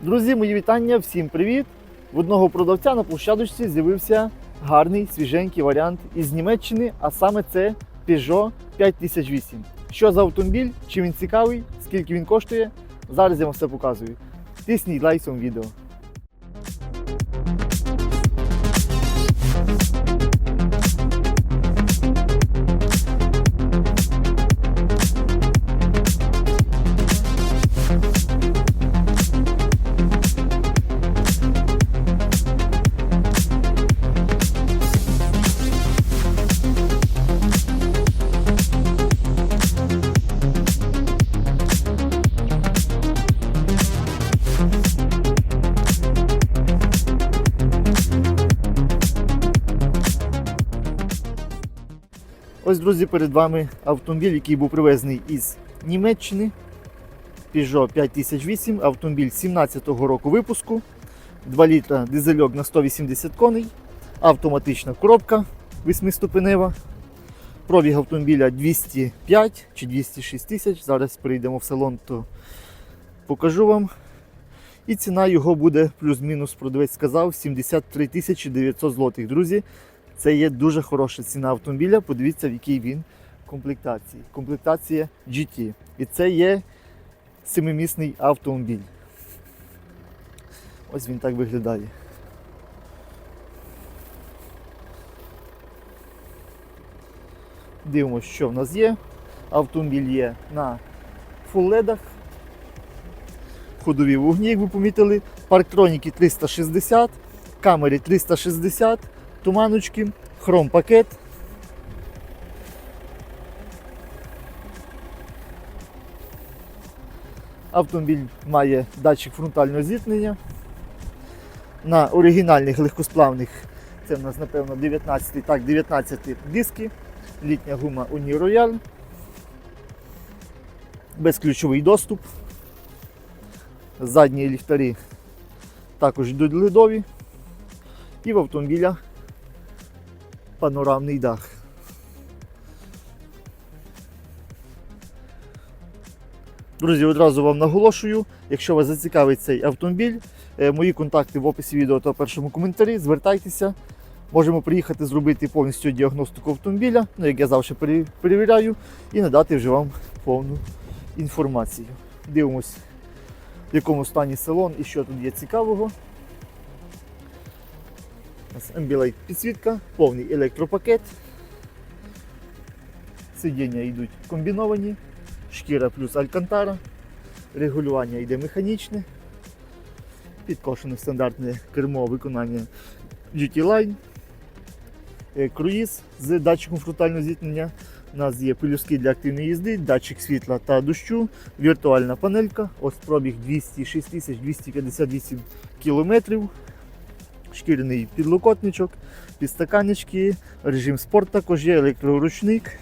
Друзі, мої вітання, всім привіт! В одного продавця на площадочці з'явився гарний свіженький варіант із Німеччини, а саме це Peugeot 5008. Що за автомобіль, чим він цікавий, скільки він коштує, зараз я вам все показую. Тисніть лайк цьому відео. Ось, друзі, перед вами автомобіль, який був привезений із Німеччини. Peugeot 5008, автомобіль 17-го року випуску. 2 літра дизельок на 180 коней, автоматична коробка 8-ступенева. Пробіг автомобіля 205 чи 206 тисяч. Зараз прийдемо в салон, то покажу вам. І ціна його буде плюс-мінус, продавець сказав, 73 тисячі 900 злотих. Друзі, це є дуже хороша ціна автомобіля. Подивіться, в якій він комплектації. Комплектація GT. І це є семимісний автомобіль. Ось він так виглядає. Дивимося, що в нас є. Автомобіль є на фулледах. Ходові вогні, як ви помітили. Парктроніки 360, камери 360, туманочки, хром пакет. Автомобіль має датчик фронтального зіткнення. На оригінальних легкосплавних це в нас, напевно, 19 так, 19 диски, літня гума Uni Royal, безключовий доступ. Задні ліхтарі також йдуть ледові. І в автомобіля панорамний дах. Друзі, одразу вам наголошую, якщо вас зацікавить цей автомобіль, е, мої контакти в описі відео та в першому коментарі, звертайтеся. Можемо приїхати зробити повністю діагностику автомобіля, ну, як я завжди перевіряю, і надати вже вам повну інформацію. Дивимось, в якому стані салон і що тут є цікавого. Нас Ambilight підсвітка, повний електропакет. Сидіння йдуть комбіновані, шкіра плюс алькантара, регулювання йде механічне, підкошене стандартне кермо виконання GT Line, Е, круїз з датчиком фронтального зіткнення. У нас є пелюски для активної їзди, датчик світла та дощу, віртуальна панелька. Ось пробіг 206 258 кілометрів. Шкіряний підлокотничок, підстаканнички, режим спорт також є, електроручник,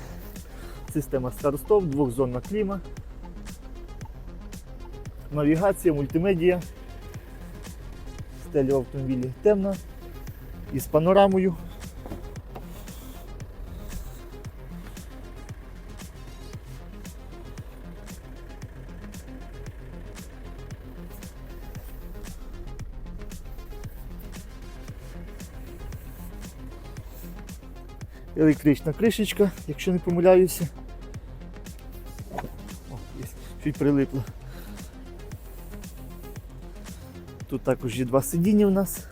система старостов, двохзонна кліма, навігація, мультимедія. Стеля в автомобілі темна із панорамою. Електрична кришечка, якщо не помиляюся. О, є, прилипло. Тут також є два сидіння у нас,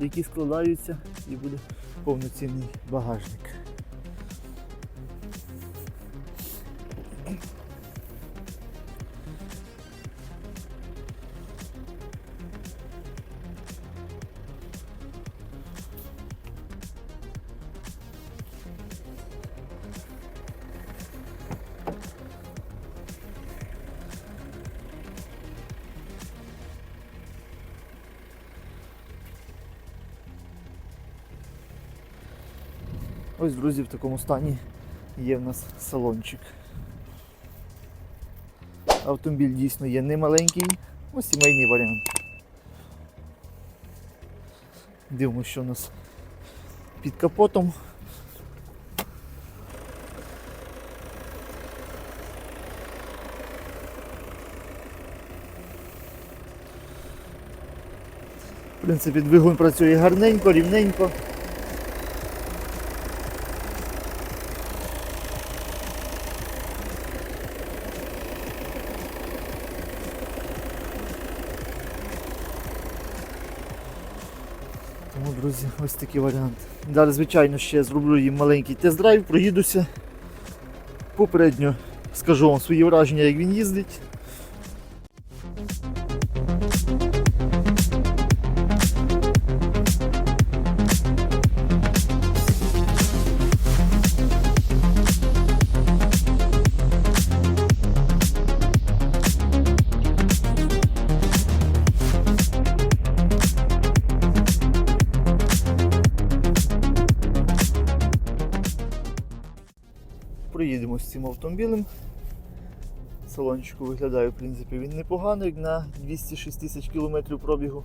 які складаються і буде повноцінний багажник. Ось, друзі, в такому стані є в нас салончик. Автомобіль дійсно є немаленький, ось сімейний варіант. Дивимося, що у нас під капотом. В принципі, двигун працює гарненько, рівненько. Друзі, ось такий варіант. Далі, звичайно, ще зроблю їм маленький тест-драйв, проїдуся. Попередньо скажу вам свої враження, як він їздить. З цим автомобілем. Салончику виглядає, в принципі, він непогано, як на 206 тисяч кілометрів пробігу.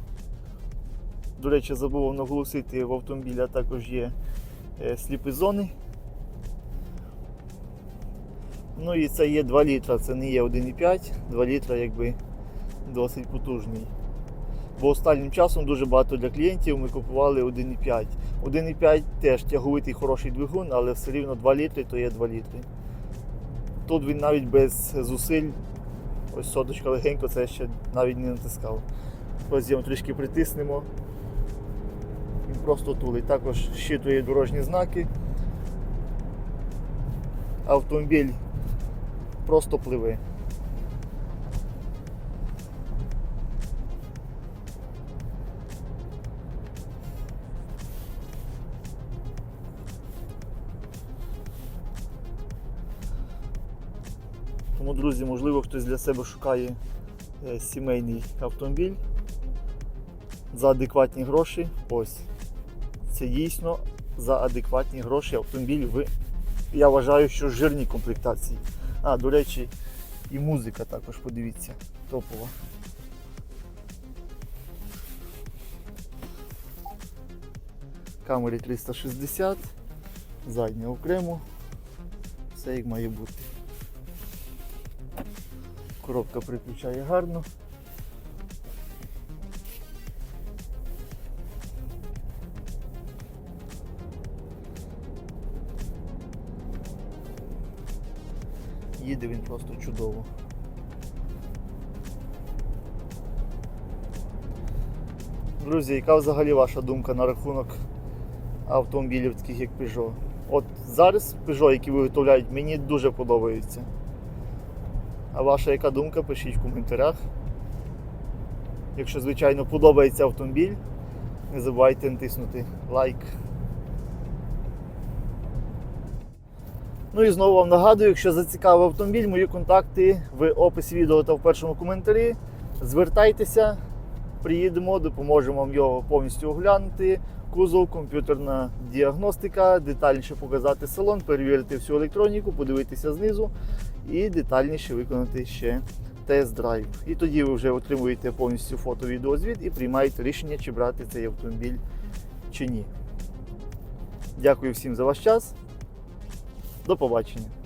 До речі, забув наголосити, в автомобіля також є е, сліпі зони. Ну і це є 2 літра, це не є 1,5, 2 літра якби досить потужний. Бо останнім часом дуже багато для клієнтів ми купували 1,5. 1,5 теж тяговитий хороший двигун, але все рівно 2 літри то є 2 літри. Тут він навіть без зусиль, ось соточка легенько, це ще навіть не натискав. Ось його трішки притиснемо. Він просто тулить. Також щитує дорожні знаки. Автомобіль просто пливе. Тому, друзі, можливо, хтось для себе шукає е, сімейний автомобіль за адекватні гроші. Ось. Це дійсно за адекватні гроші автомобіль в, я вважаю, що жирній комплектації. А, до речі, і музика також, подивіться, топова. Камері 360, задня окремо, все як має бути. Коробка приключає гарно. Їде він просто чудово. Друзі, яка взагалі ваша думка на рахунок автомобілів таких як Peugeot? От зараз Peugeot, які виготовляють, мені дуже подобаються. А ваша яка думка? Пишіть в коментарях. Якщо, звичайно, подобається автомобіль, не забувайте натиснути лайк. Ну і знову вам нагадую, якщо зацікавив автомобіль, мої контакти в описі відео та в першому коментарі. Звертайтеся, приїдемо, допоможемо вам його повністю оглянути. Кузов, комп'ютерна діагностика, детальніше показати салон, перевірити всю електроніку, подивитися знизу і детальніше виконати ще тест-драйв. І тоді ви вже отримуєте повністю фото-відеозвіт і приймаєте рішення, чи брати цей автомобіль чи ні. Дякую всім за ваш час. До побачення.